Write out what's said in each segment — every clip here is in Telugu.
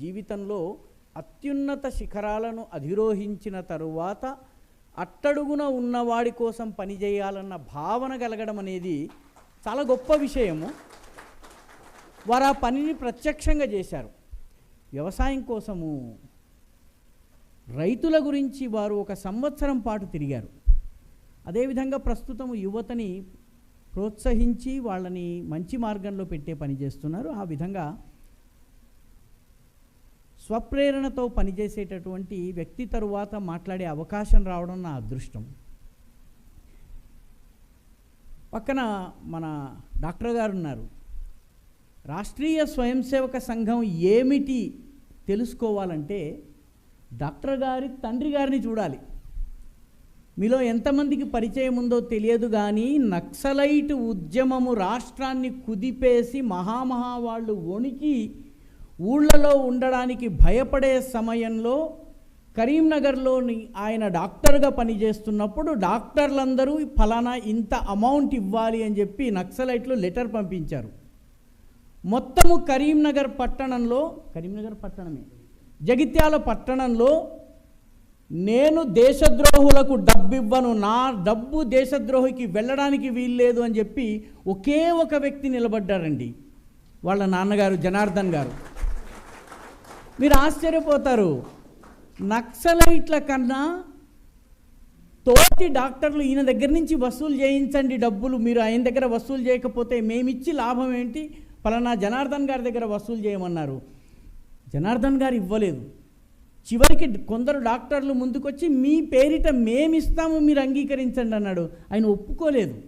జీవితంలో అత్యున్నత శిఖరాలను అధిరోహించిన తరువాత అట్టడుగున ఉన్నవాడి కోసం పనిచేయాలన్న భావన కలగడం అనేది చాలా గొప్ప విషయము. వారు ఆ పనిని ప్రత్యక్షంగా చేశారు. వ్యవసాయం కోసము రైతుల గురించి వారు ఒక సంవత్సరం పాటు తిరిగారు. అదేవిధంగా ప్రస్తుతం యువతని ప్రోత్సహించి వాళ్ళని మంచి మార్గంలో పెట్టే పని చేస్తున్నారు. ఆ విధంగా స్వప్రేరణతో పనిచేసేటటువంటి వ్యక్తి తరువాత మాట్లాడే అవకాశం రావడం నా అదృష్టం. పక్కన మన డాక్టర్ గారు ఉన్నారు. రాష్ట్రీయ స్వయం సేవక సంఘం ఏమిటి తెలుసుకోవాలంటే డాక్టర్ గారి తండ్రి గారిని చూడాలి. మీలో ఎంతమందికి పరిచయం ఉందో తెలియదు కానీ నక్సలైట్ ఉద్యమము రాష్ట్రాన్ని కుదిపేసి మహామహా వాళ్ళు వణికి ఊళ్ళలో ఉండడానికి భయపడే సమయంలో కరీంనగర్లోని ఆయన డాక్టర్గా పనిచేస్తున్నప్పుడు డాక్టర్లందరూ ఫలానా ఇంత అమౌంట్ ఇవ్వాలి అని చెప్పి నక్సలైట్లు లెటర్ పంపించారు. మొత్తము కరీంనగర్ పట్టణంలో కరీంనగర్ పట్టణమే జగిత్యాల పట్టణంలో నేను దేశద్రోహులకు డబ్బు ఇవ్వను నా డబ్బు దేశద్రోహికి వెళ్ళడానికి వీల్లేదు అని చెప్పి ఒకే ఒక వ్యక్తి నిలబడ్డారండి. వాళ్ళ నాన్నగారు జనార్దన్ గారు. మీరు ఆశ్చర్యపోతారు. నక్సలైట్ల కన్నా తోటి డాక్టర్లు ఈయన దగ్గర నుంచి వసూలు చేయించండి డబ్బులు. మీరు ఆయన దగ్గర వసూలు చేయకపోతే మేమిచ్చి లాభం ఏంటి? పలానా జనార్దన్ గారి దగ్గర వసూలు చేయమన్నారు. జనార్దన్ గారు ఇవ్వలేదు. చివరికి కొందరు డాక్టర్లు ముందుకొచ్చి మీ పేరిట మేమిస్తాము మీరు అంగీకరించండి అన్నాడు. ఆయన ఒప్పుకోలేదు.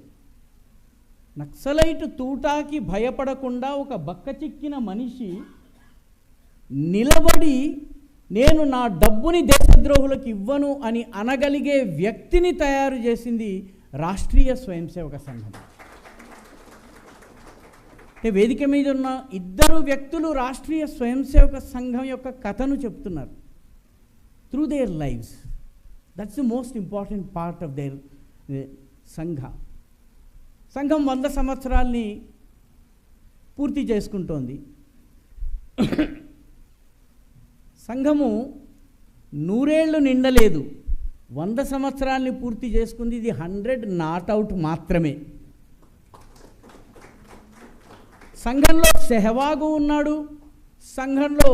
నక్సలైట్ తూటాకి భయపడకుండా ఒక బక్క చిక్కిన మనిషి నిలబడి నేను నా డబ్బుని దేశద్రోహులకు ఇవ్వను అని అనగలిగే వ్యక్తిని తయారు చేసింది రాష్ట్రీయ స్వయం సేవక సంఘం. అంటే వేదిక మీద ఉన్న ఇద్దరు వ్యక్తులు రాష్ట్రీయ స్వయం సేవక సంఘం యొక్క కథను చెప్తున్నారు. Through their lives that's the most important part of their సంఘ. సంఘం వంద సంవత్సరాల్ని పూర్తి చేసుకుంటోంది. సంఘము నూరేళ్ళు నిండలేదు. వంద సంవత్సరాల్ని పూర్తి చేసుకుంది. ఇది హండ్రెడ్ నాట్ అవుట్ మాత్రమే. సంఘంలో సెహవాగు ఉన్నాడు. సంఘంలో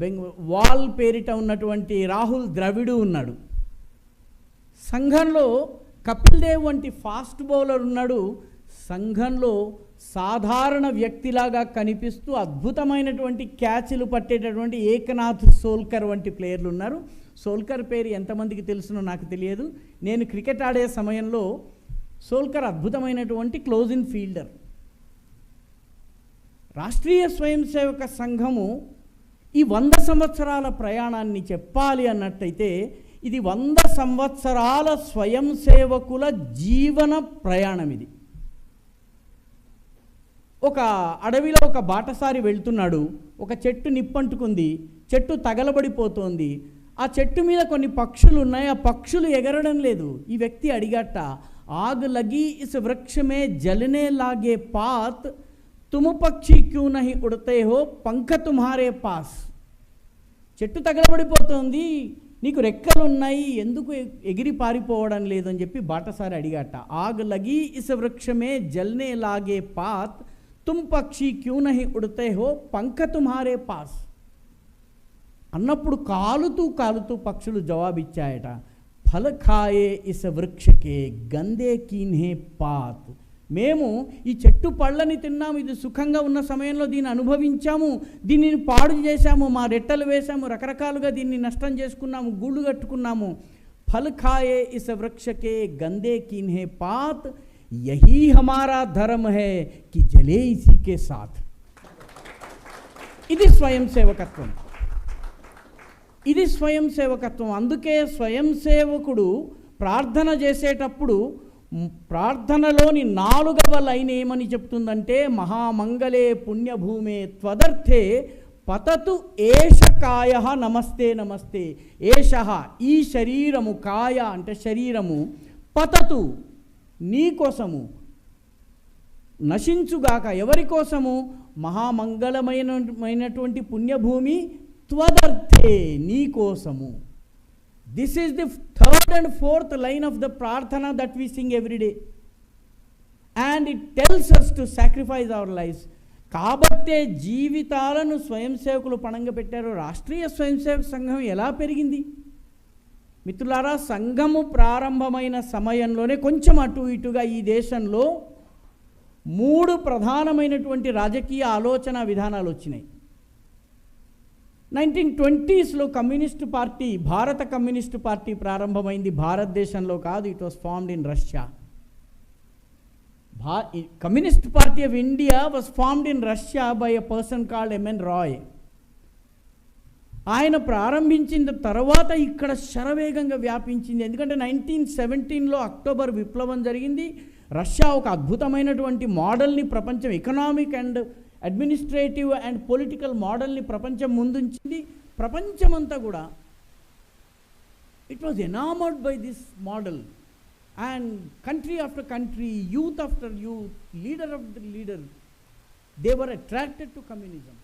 బెంగ వాల్ పేరిట ఉన్నటువంటి రాహుల్ ద్రవిడు ఉన్నాడు. సంఘంలో కపిల్ దేవ్ వంటి ఫాస్ట్ బౌలర్ ఉన్నాడు. సంఘంలో సాధారణ వ్యక్తిలాగా కనిపిస్తూ అద్భుతమైనటువంటి క్యాచ్లు పట్టేటటువంటి ఏకనాథ్ సోల్కర్ వంటి ప్లేయర్లు ఉన్నారు. సోల్కర్ పేరు ఎంతమందికి తెలుసునో నాకు తెలియదు. నేను క్రికెట్ ఆడే సమయంలో సోల్కర్ అద్భుతమైనటువంటి క్లోజ్ ఇన్ ఫీల్డర్. రాష్ట్రీయ స్వయం సేవక సంఘము ఈ వంద సంవత్సరాల ప్రయాణాన్ని చెప్పాలి అన్నట్టయితే ఇది వంద సంవత్సరాల స్వయం సేవకుల జీవన ప్రయాణం ఇది. ఒక అడవిలో ఒక బాటసారి వెళ్తున్నాడు. ఒక చెట్టు నిప్పంటుకుంది. చెట్టు తగలబడిపోతోంది. ఆ చెట్టు మీద కొన్ని పక్షులు ఉన్నాయి ఆ పక్షులు ఎగరడం లేదు. ఈ వ్యక్తి అడిగట ఆగ్ లగి ఇస్ వృక్షమే జలనే లాగే పాత్. తుము పక్షి క్యూ నహి ఉడతే హో పంఖ తుమ్హారే పాస్. చెట్టు తగలబడిపోతుంది. నీకు రెక్కలు ఉన్నాయి ఎందుకు ఎగిరి పారిపోవడం లేదని చెప్పి బాటసారి అడిగాట ఆగ్ లగి ఇస్ వృక్షమే జల్నే లాగే పాత్. తుమ్ పక్షి క్యూ నహి ఉడతే హో పంక తుమ్హారే పాస్. అన్నప్పుడు కాలుతూ కాలుతూ పక్షులు జవాబిచ్చాయట ఫలఖాయే ఇస వృక్షకే గందే కీన్హే పాత్. మేము ఈ చెట్టు పళ్ళని తిన్నాము ఇది సుఖంగా ఉన్న సమయంలో దీన్ని అనుభవించాము దీనిని పాడు చేశాము మా రెట్టలు వేశాము రకరకాలుగా దీన్ని నష్టం చేసుకున్నాము గూళ్ళు కట్టుకున్నాము. ఫలఖాయే ఇస వృక్షకే గందే కీన్హే పాత్. यही హమారా ధర్మ है కి జలే इसी के साथ। ఇది స్వయం సేవకత్వం ఇది స్వయం సేవకత్వం అందుకే స్వయం సేవకుడు ప్రార్థన చేసేటప్పుడు ప్రార్థనలోని నాలుగవ లైన్ ఏమని చెప్తుందంటే మహామంగళే పుణ్యభూమే త్వదర్థే పతతు ఏష కాయ నమస్తే నమస్తే ఏష ఈ శరీరము కాయ అంటే శరీరము పతతు నీ కోసము నశించుగాక ఎవరి కోసము? మహామంగళమైనమైనటువంటి పుణ్యభూమి త్వదర్థే నీ కోసము. This is the third and fourth line of the ప్రార్థన that we sing every day and it tells us to sacrifice our life కాబట్టే జీవితాలను స్వయం సేవకులు పణంగా పెట్టారు. రాష్ట్రీయ స్వయం సేవక సంఘం ఎలా పెరిగింది? మిత్రులారా సంఘము ప్రారంభమైన సమయంలోనే కొంచెం అటు ఇటుగా ఈ దేశంలో మూడు ప్రధానమైనటువంటి రాజకీయ ఆలోచన విధానాలు వచ్చినాయి. నైన్టీన్ ట్వంటీస్లో కమ్యూనిస్టు పార్టీ భారత కమ్యూనిస్టు పార్టీ ప్రారంభమైంది. భారతదేశంలో కాదు it was formed in Russia. భా communist party of India was formed in Russia by a person called MN Roy. ఆయన ప్రారంభించిన తర్వాత ఇక్కడ శరవేగంగా వ్యాపించింది. ఎందుకంటే నైన్టీన్ సెవెంటీన్లో అక్టోబర్ విప్లవం జరిగింది. రష్యా ఒక అద్భుతమైనటువంటి మోడల్ని ప్రపంచం economic and administrative and political మోడల్ని ప్రపంచం ముందుంచింది. ప్రపంచమంతా కూడా it was enamoured by this model and country after country youth after youth leader of the leader they were attracted to communism